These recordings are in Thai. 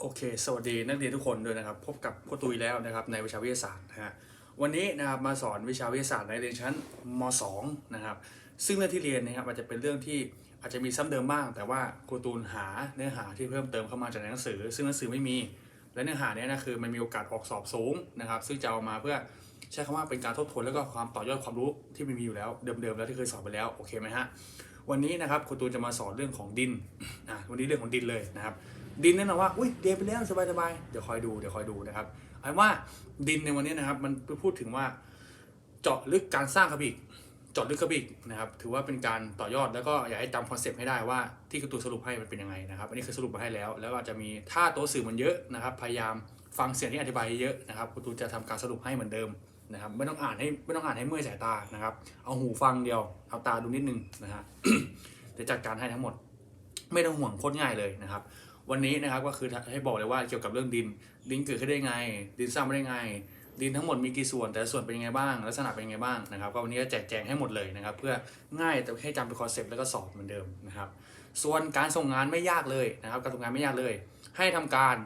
โอเค สวัสดีนักเรียนทุกคนด้วยนะครับ พบกับพ่อตุยแล้วนะครับในวิชาวิทยาศาสตร์นะฮะ วันนี้นะครับมาสอนวิชาวิทยาศาสตร์ในเรียนชั้นม .2 นะครับ ซึ่งเรื่องที่เรียนนะครับอาจจะเป็นเรื่องที่อาจจะมีซ้ำเดิมบ้าง แต่ว่าครูตูนหาเนื้อหาที่เพิ่มเติมเข้ามาจากในหนังสือ ซึ่งหนังสือไม่มี และเนื้อหาเนี้ยนะคือมันมีโอกาสออกสอบสูงนะครับ ซึ่งจะเอามาเพื่อใช้คำว่าเป็นการทบทวนแล้วก็ความต่อยอดความรู้ที่มันมีอยู่แล้วเดิมๆแล้วที่เคยสอนไปแล้วโอเคไหมฮะ วันนี้นะครับครูตูนจะมาสอนเรื่องของดินอะวันนี้เรื่องของดินเลยนะครับ ดินแน่นอนว่าอุ้ยเรียนไปแล้วสบายๆเดี๋ยวคอยดูเดี๋ยวคอยดูนะครับเอาเป็นว่าดินในวันนี้นะครับ มันพูดถึงว่าเจาะลึกการสร้างกระบิกเจาะลึกกระบิกนะครับ ถือว่าเป็นการต่อยอดแล้วก็อยากให้จำคอนเซปต์ให้ได้ว่าที่กระตูสรุปให้มันเป็นยังไงนะครับ อันนี้คือสรุปมาให้แล้ว แล้วก็อาจจะมีถ้าตัวสื่อมันเยอะนะครับ พยายามฟังเสียงที่อธิบายเยอะนะครับครูตูจะทำการสรุปให้เหมือนเดิมนะครับ ไม่ต้องอ่านให้ไม่ต้องอ่านให้เมื่อยสายตานะครับ เอาหูฟังเดียว เอาตาดูนิดนึงนะฮะเดี๋ยวจัดการให้ทั้งหมด ไม่ต้องห่วงโคตรง่ายเลยนะครับ วันนี้นะครับก็คือให้บอกเลยว่าเกี่ยวกับเรื่องดิน ดินเกิดขึ้นได้ไง ดินสร้างมาได้ไง ดินทั้งหมดมีกี่ส่วน แต่ส่วนเป็นยังไงบ้าง ลักษณะเป็นยังไงบ้างนะครับก็วันนี้ก็แจกแจงให้หมดเลยนะครับ เพื่อง่ายแต่ให้จำเป็นคอนเซปต์แล้วก็สอบเหมือนเดิมนะครับ ส่วนการส่งงานไม่ยากเลยนะครับ การส่งงานไม่ยากเลย ให้ทำการ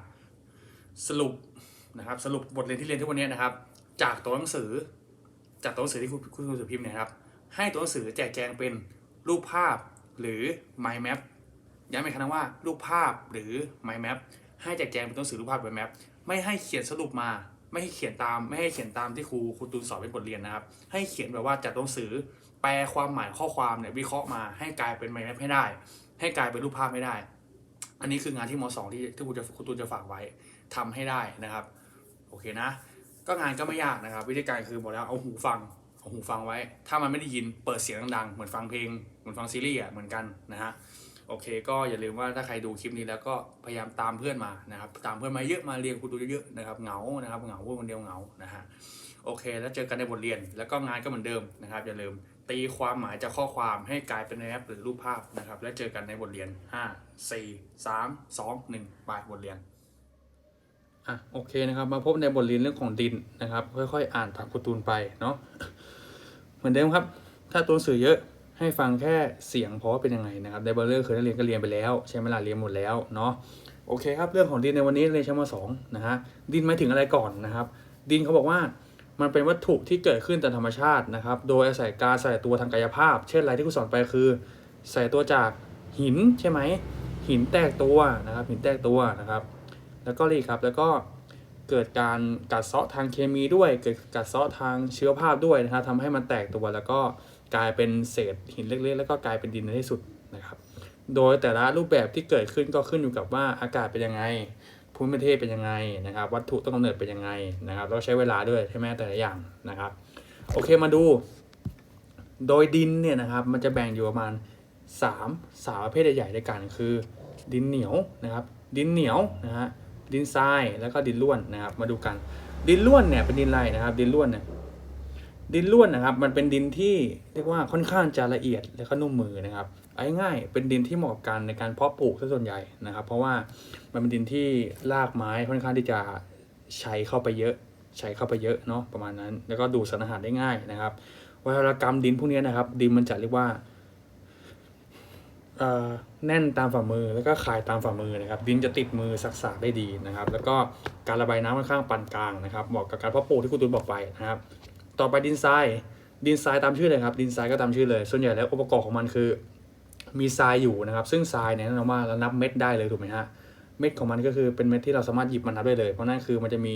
สรุปนะครับ สรุปบทเรียนที่เรียนทุกวันนี้นะครับ จากตัวหนังสือ จากตัวหนังสือที่คุณคุณสือพิมพ์นยนะครับ ให้ตัวหนังสือแจกแจงเป็นรูปภาพหรือ mind map ย้ำอีกครั้งว่ารูปภาพหรือ mind map ให้แจกแจงเป็นตัวหนังสือรูปภาพ mind map ไม่ให้เขียนสรุปมา ไม่ให้เขียนตาม ไม่ให้เขียนตามที่ครูครูตูนสอนเป็นบทเรียนนะครับ ให้เขียนแบบว่าจากตัวหนังสือแปลความหมายข้อความเนี่ยวิเคราะห์มาให้กลายเป็น mind map ให้ได้ ให้กลายเป็นรูปภาพให้ได้ อันนี้คืองานที่มสองที่ที่ครูจะครูตูนจะฝากไว้ทำให้ได้นะครับ โอเคนะ ก็งานก็ไม่ยากนะครับ วิธีการคือบอกแล้วเอาหูฟังเอาหูฟังไว้ ถ้ามันไม่ได้ยินเปิดเสียงดังๆเหมือนฟังเพลงเหมือนฟังซีรีส์อะเหมือนกันนะฮะ โอเค ก็อย่าลืมว่าถ้าใครดูคลิปนี้แล้วก็พยายามตามเพื่อนมานะครับ ตามเพื่อนมาเยอะมาเรียนครูตูเยอะๆนะครับเหงานะครับเหงาพูดคนเดียวเหงานะฮะโอเค แล้วเจอกันในบทเรียนแล้วก็งานก็เหมือนเดิมนะครับ อย่าลืมตีความหมายจากข้อความให้กลายเป็นแอปหรือรูปภาพนะครับ แล้วเจอกันในบทเรียน 5 4 3 2 1ไปบทเรียนอะโอเคนะครับ มาพบในบทเรียนเรื่องของดินนะครับ ค่อยๆ อ่านตามการ์ตูนไปเนาะเหมือนเดิมครับ ถ้าตัวหนังสือเยอะ ให้ฟังแค่เสียงเพราะว่าเป็นยังไงนะครับไดเบอร์เลอร์เคยได้เรียนก็เรียนไปแล้ว ใช้เวลาเรียนหมดแล้วเนาะโอเคครับเรื่องของดินในวันนี้เรียนชั้นมสองนะฮะดินหมายถึงอะไรก่อนนะครับ ดินเขาบอกว่ามันเป็นวัตถุที่เกิดขึ้นตามธรรมชาตินะครับ โดยอาศัยการใส่ตัวทางกายภาพ เช่นอะไรที่คุณสอนไปคือ ใส่ตัวจากหินใช่ไหมหินแตกตัวนะครับหินแตกตัวนะครับ แล้วก็รีครับแล้วก็เกิดการกัดเซาะทางเคมีด้วย เกิดกัดเซาะทางเชื้อภาพด้วยนะครับทำให้มันแตกตัวแล้วก็ กลายเป็นเศษหินเล็กๆ แล้วก็กลายเป็นดินในที่สุดนะครับ โดยแต่ละรูปแบบที่เกิดขึ้นก็ขึ้นอยู่กับว่าอากาศเป็นยังไงภูมิประเทศเป็นยังไงนะครับ วัตถุต้นกำเนิดเป็นยังไงนะครับแล้วใช้เวลาด้วยใช่ไหมแต่ละอย่างนะครับ โอเคมาดู โดยดินเนี่ยนะครับมันจะแบ่งอยู่ประมาณ3สามประเภทใหญ่ๆด้วยกันคือ ดินเหนียวนะครับ ดินเหนียวนะฮะดินทรายแล้วก็ดินล้วนนะครับ มาดูกัน ดินล้วนเนี่ยเป็นดินไรนะครับ ดินล้วนเนี่ย ดินล้วนนะครับ มันเป็นดินที่เรียกว่าค่อนข้างจะละเอียดและก็นุ่มมือนะครับเอาง่ายๆเป็นดินที่เหมาะกับการในการเพาะปลูกซะส่วนใหญ่นะครับ เพราะว่ามันเป็นดินที่รากไม้ค่อนข้างที่จะใช้เข้าไปเยอะ ใช้เข้าไปเยอะเนาะประมาณนั้น แล้วก็ดูดสารอาหารได้ง่ายนะครับวัฒนกรรมดินพวกนี้นะครับ ดินมันจะเรียกว่าแน่นตามฝ่ามือแล้วก็คายตามฝ่ามือนะครับ ดินจะติดมือสักษาได้ดีนะครับ แล้วก็การระบายน้ำค่อนข้างปานกลางนะครับเหมาะกับการเพาะปลูกที่คุณตูนบอกไปนะครับ ต่อไปดินทราย ดินทรายตามชื่อเลยครับ ดินทรายก็ตามชื่อเลย ส่วนใหญ่แล้วองค์ประกอบของมันคือ มีทรายอยู่นะครับ ซึ่งทรายเนี่ยแน่นอนว่าเรานับเม็ดได้เลยถูกไหมฮะ เม็ดของมันก็คือเป็นเม็ดที่เราสามารถหยิบมันนับได้เลย เพราะนั่นคือมันจะมี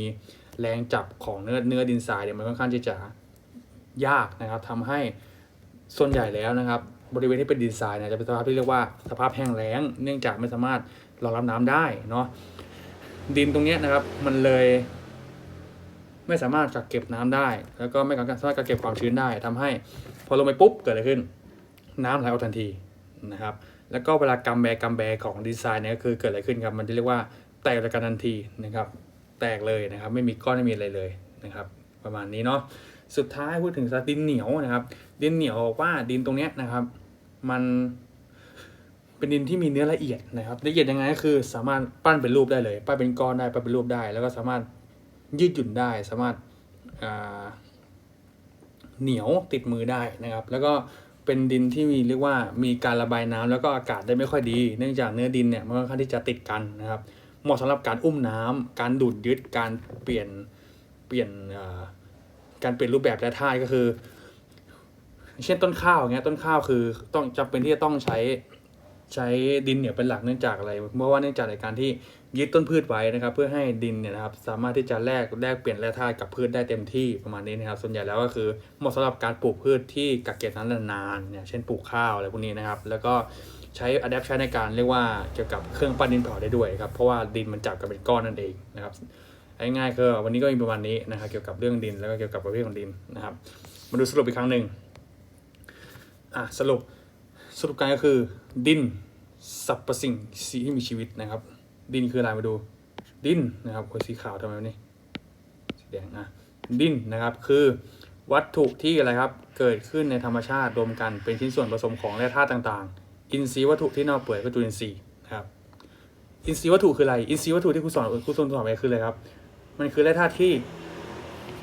แรงจับของเนื้อเนื้อดินทรายเนี่ยมันค่อนข้างที่จะยากนะครับทำให้ส่วนใหญ่แล้วนะครับบริเวณที่เป็นดินทรายเนี่ยจะเป็นสภาพที่เรียกว่าสภาพแห้งแล้ง เนื่องจากไม่สามารถรองรับน้ำได้เนาะดินตรงเนี้ยนะครับมันเลย ไม่สามารถกักเก็บน้ำได้ แล้วก็ไม่สามารถกักเก็บความชื้นได้ทำให้ พอลงไปปุ๊บเกิดอะไรขึ้น น้ำไหลออกทันทีนะครับแล้วก็เวลากำแบกำแบของดีไซน์เนี่ยก็คือเกิดอะไรขึ้นครับมันจะเรียกว่าแตกกันทันทีนะครับแตกเลยนะครับไม่มีก้อนไม่มีอะไรเลยนะครับประมาณนี้เนาะสุดท้ายพูดถึงสดินเหนียวนะครับ ดินเหนียวบอกว่าดินตรงเนี้ยนะครับ มันเป็นดินที่มีเนื้อละเอียดนะครับละเอียดยังไงก็คือสามารถปั้นเป็นรูปได้เลย ปั้นเป็นก้อนได้ปั้นเป็นรูปได้ แล้วก็สามารถ ยืดหยุ่นได้สามารถเหนียวติดมือได้นะครับ แล้วก็เป็นดินที่มีเรียกว่ามีการระบายน้ำแล้วก็อากาศได้ไม่ค่อยดี เนื่องจากเนื้อดินเนี่ยมันค่อนข้างที่จะติดกันนะครับ เหมาะสำหรับการอุ้มน้ำการดูดยึดการเปลี่ยนเปลี่ยนการเปลี่ยนรูปแบบและท่าก็คือ เช่นต้นข้าวอย่างเงี้ยต้นข้าวคือต้องจำเป็นที่จะต้องใช้ใช้ดินเหนียวเป็นหลักเนื่องจากอะไรเพราะว่าเนื่องจากในการที่ ยึดต้นพืชไว้นะครับ เพื่อให้ดินเนี่ยนะครับสามารถที่จะแลกแลกเปลี่ยนแร่ธาตุกับพืชได้เต็มที่ประมาณนี้นะครับ ส่วนใหญ่แล้วก็คือเหมาะสำหรับการปลูกพืชที่กักเก็บน้ำนานๆเนี่ยเช่นปลูกข้าวอะไรพวกนี้นะครับ แล้วก็ใช้อะแดปใช้ในการเรียกว่าเกี่ยวกับเครื่องปั้นดินเผาได้ด้วยครับเพราะว่าดินมันจับกันเป็นก้อนนั่นเองนะครับง่ายๆคือวันนี้ก็มีประมาณนี้นะครับเกี่ยวกับเรื่องดินแล้วก็เกี่ยวกับประเภทของดินนะครับ มาดูสรุปอีกครั้งหนึ่งอะสรุปสรุปการก็คือดินสรรพสิ่งที่มีชีวิตนะครับ ดินคืออะไรมาดู ดินนะครับโอ้ยสีขาวทำไมวะนี่สีแดงอะดินนะครับคือวัตถุที่อะไรครับเกิดขึ้นในธรรมชาติรวมกันเป็นชิ้นส่วนผสมของแร่ธาตุต่างๆ อินทรีย์วัตถุที่เน่าเปื่อยก็จุลินทรีย์นะครับอินทรีย์วัตถุคืออะไรอินทรีย์วัตถุที่ครูสอนครูสอนสอนไปคืออะไรครับ มันคือแร่ธาตุที่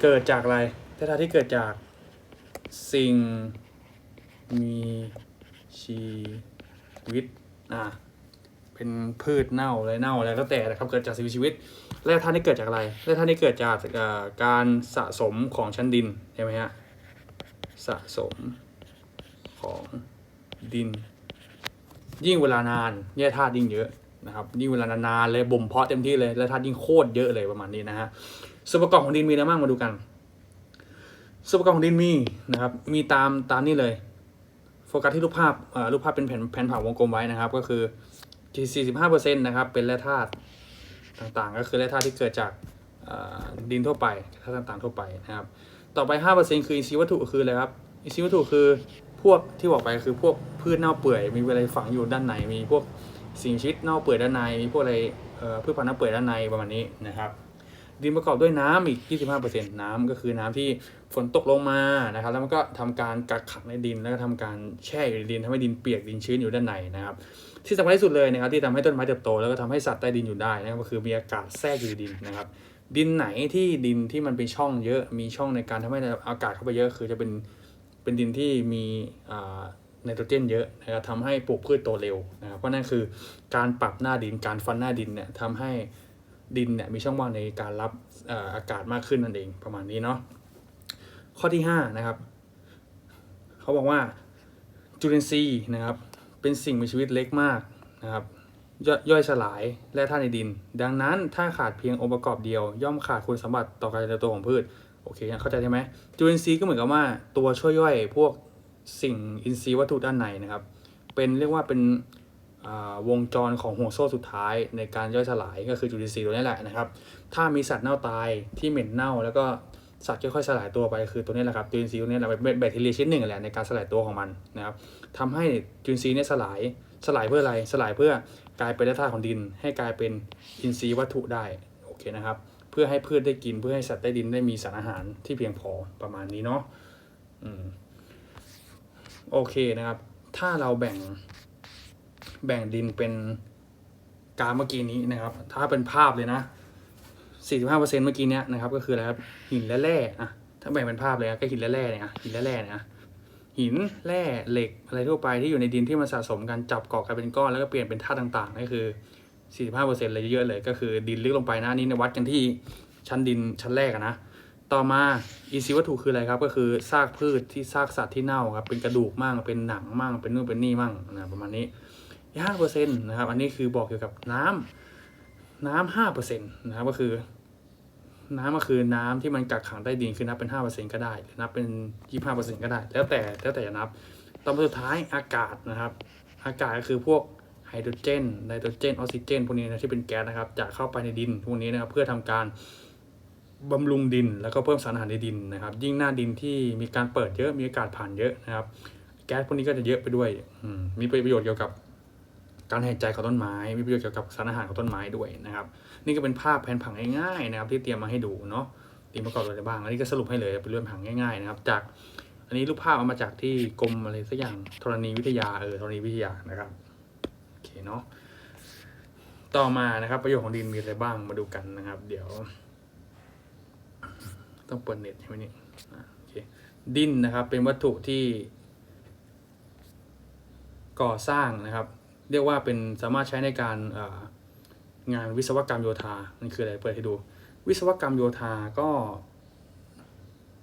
เกิดจากอะไรแร่ธาตุที่เกิดจากสิ่งมีชีวิตอ่า เป็นพืชเน่าอะไรเน่าอะไรก็แต่นะครับเกิดจากสิ่งมีชีวิตแร่ธาตุนี่เกิดจากอะไรแร่ธาตุนี่เกิดจากอ่อการสะสมของชั้นดินใช่ไหมฮะสะสมของดิน ยิ่งเวลานานแร่ธาตุยิ่งเยอะนะครับยิ่งเวลานานๆเลยบ่มเพาะเต็มที่เลยแร่ธาตุยิ่งโคตรเยอะเลยประมาณนี้นะฮะส่วนประกอบของดินมีอะไรบ้างมาดูกันส่วนประกอบของดินมีนะครับมีตามตามนี่เลยโฟกัสที่รูปภาพอ่อรูปภาพเป็นแผ่นแผ่นผังวงกลมไว้นะครับ ก็คือ 45%นะครับเป็นแร่ธาตุต่างๆ ก็คือแร่ธาตุที่เกิดจากดินทั่วไปธาตุต่างๆทั่วไปนะครับ ต่อไป 5%คืออินทรีย์วัตถุคืออะไรครับอินทรีย์วัตถุคือพวกที่บอกไปคือพวกพืชเน่าเปื่อยมีอะไรฝังอยู่ด้านในมีพวกสิ่งชีวิตเน่าเปื่อยด้านในมีพวกอะไรพืชพันธุ์เน่าเปื่อยด้านในประมาณนี้นะครับ ดินประกอบด้วยน้ำอีก 25%น้ำก็คือน้ำที่ฝนตกลงมานะครับ แล้วมันก็ทำการกักขังในดินแล้วก็ทำการแช่อยู่ในดินทำให้ดินเปียกดินชื้นอยู่ด้านในนะครับ ที่สำคัญที่สุดเลยนะครับที่ทำให้ต้นไม้เติบโต แล้วก็ทำให้สัตว์ใต้ดินอยู่ได้นะครับก็คือมีอากาศแทรกอยู่ในดินนะครับ ดินไหนที่ดินที่มันเป็นช่องเยอะมีช่องในการทำให้อากาศเข้าไปเยอะ คือจะเป็นเป็นดินที่มีไนโตรเจนเยอะนะครับทำให้ปลูกพืชโตเร็วนะครับเพราะนั่นคือการปรับหน้าดินการฟันหน้าดินเนี่ยทำให้ดินเนี่ยมีช่องว่างในการรับเอ่ออากาศมากขึ้นนั่นเองประมาณนี้เนาะข้อที่ห้านะครับเขาบอกว่าจุลินทรีย์นะครับ เป็นสิ่งมีชีวิตเล็กมากนะครับย่อยย่อยสลายและธาตุในดิน ดังนั้นถ้าขาดเพียงองค์ประกอบเดียว ย่อมขาดคุณสมบัติต่อการเติบโตของพืชโอเคเข้าใจใช่ไหมจุลินทรีย์ก็เหมือนกับว่าตัวช่วยย่อยพวกสิ่งอินทรีย์วัตถุด้านในนะครับ เป็นเรียกว่าเป็นวงจรของห่วงโซ่สุดท้ายในการย่อยสลายก็คือจุลินทรีย์ตัวนี้แหละนะครับ ถ้ามีสัตว์เน่าตายที่เหม็นเน่าแล้วก็ สัตว์ค่อยๆสลายตัวไปคือตัวนี้แหละครับจุลินทรีย์ตัวนี้แหละเป็นแบคทีเรียชิ้นหนึ่งแหละในการสลายตัวของมันนะครับทำให้จุลินทรีย์เนี่ยสลายสลายเพื่ออะไรสลายเพื่อกลายเป็นธาตุของดิน ให้กลายเป็นอินทรีย์วัตถุได้โอเคนะครับเพื่อให้พืชได้กินเพื่อให้สัตว์ใต้ดินได้มีสารอาหารที่เพียงพอประมาณนี้เนาะอืมโอเคนะครับ ถ้าเราแบ่งแบ่งดินเป็นกาฟเมื่อกี้นี้นะครับ ถ้าเป็นภาพเลยนะ 45%เมื่อกี้เนี้ยนะครับก็คืออะไรครับหินและแร่อะถ้าแบ่งเป็นภาพเลยนะก็หินและแร่เนี่ยหินและแร่เนี่ยหินแร่เหล็กอะไรทั่วไปที่อยู่ในดินที่มันสะสมกันจับเกาะกันเป็นก้อนแล้วก็เปลี่ยนเป็นธาตุต่างๆนั่นคือ45%เลยเยอะเลยก็คือดินลึกลงไปนะนี่ในวัดกันที่ชั้นดินชั้นแรกนะ ต่อมาอีซีวัตถุคืออะไรครับ ก็คือซากพืชที่ซากสัตว์ที่เน่าครับเป็นกระดูกมั่งเป็นหนังมั่งเป็นนู่นเป็นนี่มั่งนะประมาณนี้ห้าเปอร์เซ็นต์นะครับอันนี้คือบอกเกี่ยวกับน้ำน้ำห้าเปอร์เซ็นต์นะครับก็คือ น้ำก็คือน้ำที่มันกักขังใต้ดินคือนับเป็นห้าเปอร์เซ็นต์ก็ได้หรือนับเป็นยี่ห้าเปอร์เซ็นต์ก็ได้ แล้วแต่แล้วแต่จะนับตอมาสุดท้ายอากาศนะครับ อากาศก็คือพวกไฮโดรเจนไนโตรเจนออกซิเจนพวกนี้นะที่เป็นแก๊สนะครับ จะเข้าไปในดินพวกนี้นะครับเพื่อทำการบำรุงดิน แล้วก็เพิ่มสารอาหารในดินนะครับ ยิ่งหน้าดินที่มีการเปิดเยอะมีอากาศผ่านเยอะนะครับ แก๊สพวกนี้ก็จะเยอะไปด้วยมีประโยชน์เกี่ยวกับ การหายใจของต้นไม้มีประโยชน์เกี่ยวกับสารอาหารของต้นไม้ด้วยนะครับ นี่ก็เป็นภาพแผนผังง่ายๆนะครับ ที่เตรียมมาให้ดูเนาะตีมประกอบอะไรบ้างอันนี้ก็สรุปให้เลยเป็นเรื่องผังง่ายๆนะครับ จากอันนี้รูปภาพเอามาจากที่กรมอะไรสักอย่างธรณีวิทยาเออธรณีวิทยานะครับโอเคเนาะต่อมานะครับ ประโยชน์ของดินมีอะไรบ้างมาดูกันนะครับ เดี๋ยว ต้องเปิดเน็ตใช่ไหมนี่โอเคดินนะครับ เป็นวัตถุที่ก่อสร้างนะครับ เรียกว่าเป็นสามารถใช้ในการงานวิศวกรรมโยธา มันคืออะไร เปิดให้ดู วิศวกรรมโยธาก็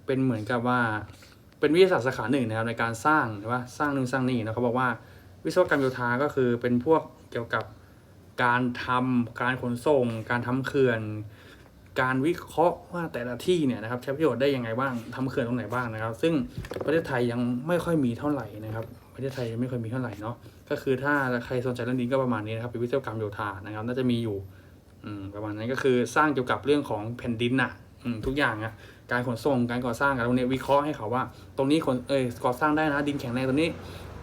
เป็นเหมือนกับว่า เป็นวิทยาศาสตร์สาขาหนึ่งนะครับในการสร้างใช่ปะสร้างนู่นสร้างนี่นะเขาบอกว่าวิศวกรรมโยธาก็คือเป็นพวกเกี่ยวกับการทำการขนส่ง การทำเขื่อน การวิเคราะห์ว่าแต่ละที่เนี่ยนะครับใช้ประโยชน์ได้ยังไงบ้างทำเขื่อนตรงไหนบ้างนะครับ ซึ่งประเทศไทยยังไม่ค่อยมีเท่าไหร่นะครับ ประเทศไทยยังไม่เคยมีเท่าไหร่เนาะก็คือถ้าใครสนใจเรื่องนี้ก็ประมาณนี้นะครับเป็นวิศวกรรมโยธานะครับน่าจะมีอยู่อืมประมาณนั้นก็คือสร้างเกี่ยวกับเรื่องของแผ่นดินน่ะอืมทุกอย่างอะการขนส่งการก่อสร้างการตรงนี้วิเคราะห์ให้เขาว่า ตรงนี้คนเอยก่อสร้างได้นะดินแข็งแรงตรงนี้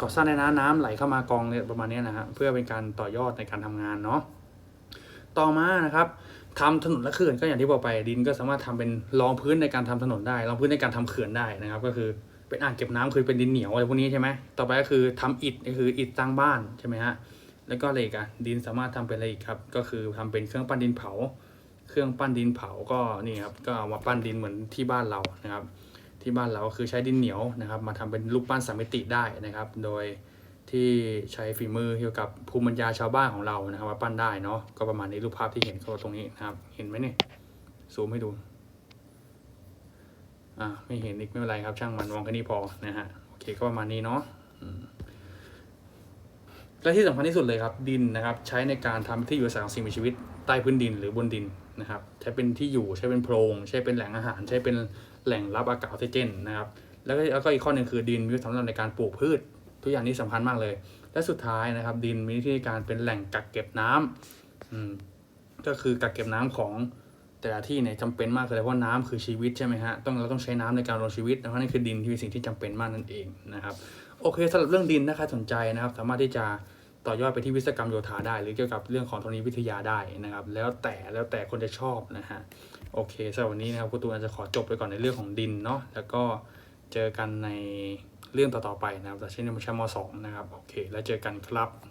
ก่อสร้างได้นะน้ำไหลเข้ามากองเนี่ยประมาณนี้นะฮะเพื่อเป็นการต่อยอดในการทำงานเนาะต่อมานะครับทำถนนและเขื่อนก็อย่างที่บอกไปดินก็สามารถทำเป็นรองพื้นในการทำถนนได้รองพื้นในการทำเขื่อนได้นะครับ ก็คือ เป็นอ่างเก็บน้ำคือเป็นดินเหนียวอะไรพวกนี้ใช่ไหมต่อไปก็คือทำอิฐก็คืออิฐสร้างบ้านใช่ไหมฮะแล้วก็อะไรอีกอะดินสามารถทำเป็นอะไรอีกครับ ก็คือทำเป็นเครื่องปั้นดินเผา เครื่องปั้นดินเผาก็นี่ครับก็เอามาปั้นดินเหมือนที่บ้านเรานะครับ ที่บ้านเราก็คือใช้ดินเหนียวนะครับ มาทำเป็นรูปปั้นสามมิติได้นะครับ โดยที่ใช้ฝีมือเกี่ยวกับภูมิปัญญาชาวบ้านของเรานะครับว่าปั้นได้เนาะก็ประมาณนี้รูปภาพที่เห็นเขาตรงนี้นะครับ เห็นไหมเนี่ยซูมให้ดู อ่าไม่เห็นอีกไม่เป็นไรครับ ช่างมันมองแค่นี้พอนะฮะโอเคก็ประมาณนี้เนาะและที่สำคัญที่สุดเลยครับดินนะครับ ใช้ในการทำที่อยู่อาศัยของสิ่งมีชีวิตใต้พื้นดินหรือบนดินนะครับใช้เป็นที่อยู่ใช้เป็นโพรงใช้เป็นแหล่งอาหาร ใช้เป็นแหล่งรับอากาศออกซิเจนนะครับแล้วก็แล้วก็อีกข้อหนึ่งคือดินมีสำหรับในการปลูกพืช ทุกอย่างนี้สำคัญมากเลย และสุดท้ายนะครับ ดินมีหน้าที่ในการเป็นแหล่งกักเก็บน้ำอืมก็คือกักเก็บน้ำของ แต่ละที่เนี่ยจำเป็นมากเลยเพราะน้ำคือชีวิตใช่ไหมฮะต้องเราต้องใช้น้ำในการดำรงชีวิตนะเพราะนั่นคือดินที่เป็นสิ่งที่จำเป็นมากนั่นเองนะครับโอเคสำหรับเรื่องดินถ้าใครสนใจนะครับ สามารถที่จะต่อยอดไปที่วิศวกรรมโยธาได้ หรือเกี่ยวกับเรื่องของธรณีวิทยาได้นะครับ แล้วแต่แล้วแต่คนจะชอบนะฮะโอเคสำหรับวันนี้นะครับคุณตูนอาจจะขอจบไปก่อนในเรื่องของดินเนาะแล้วก็เจอกันในเรื่องต่อๆไปนะครับแต่เช่นในชั้นมสองนะครับโอเค แล้วเจอกันครับ